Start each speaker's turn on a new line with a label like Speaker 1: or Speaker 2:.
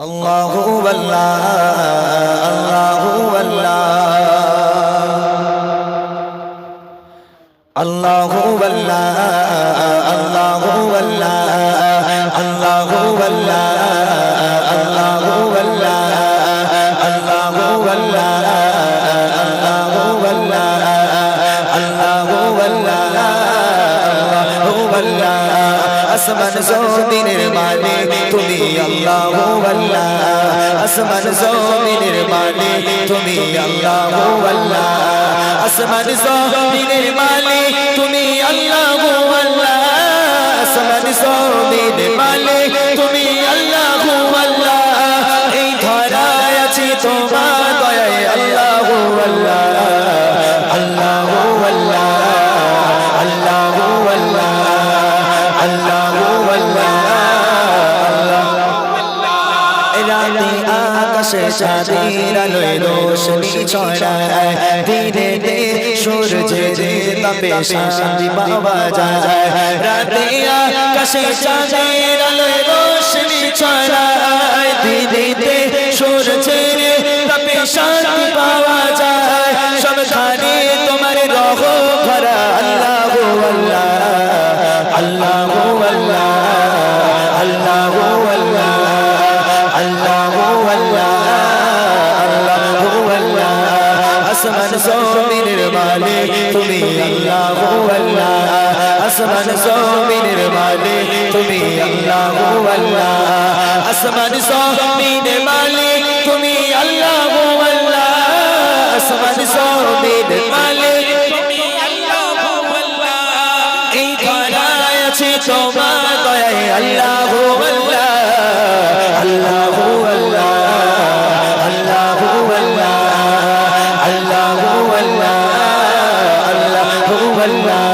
Speaker 1: আল্লাহু আল্লাহ আল্লাহু আল্লাহ আল্লাহু আল্লাহ আল্লাহু আল্লাহ আল্লাহু আল্লাহ আল্লাহু আল্লাহ আল্লাহু আল্লাহ আল্লাহু আল্লাহ আল্লাহু আল্লাহ আল্লাহু আল্লাহ আসমান জমিনের মালিক তুমি আল্লাহ আল্লাহ। আসমান জমিনের মালিক তুমি আল্লাহ আল্লাহ। আসমান জমিনের মালিক তুমি আল্লাহ আল্লাহ। রাতে আকাশে চাঁদের আলোয় রোশনি ছড়ায়। ধীরে ধীরে সূর্যের তাপে শান্তি পাওয়া যায়। রাতে আকাশে চাঁদের আলোয় জমিনের মালিক তুমি আল্লাহু আল্লাহ। আসমান জমিনের মালিক তুমি আল্লাহু আল্লাহ। আসমান জমিনের মালিক তুমি আল্লাহু আল্লাহ। আসমান জমিনের মালিক তুমি আল্লাহু আল্লাহ। এই ধরায় আছে তোমার দয়ায় আল্লাহু আল্লাহ। Allah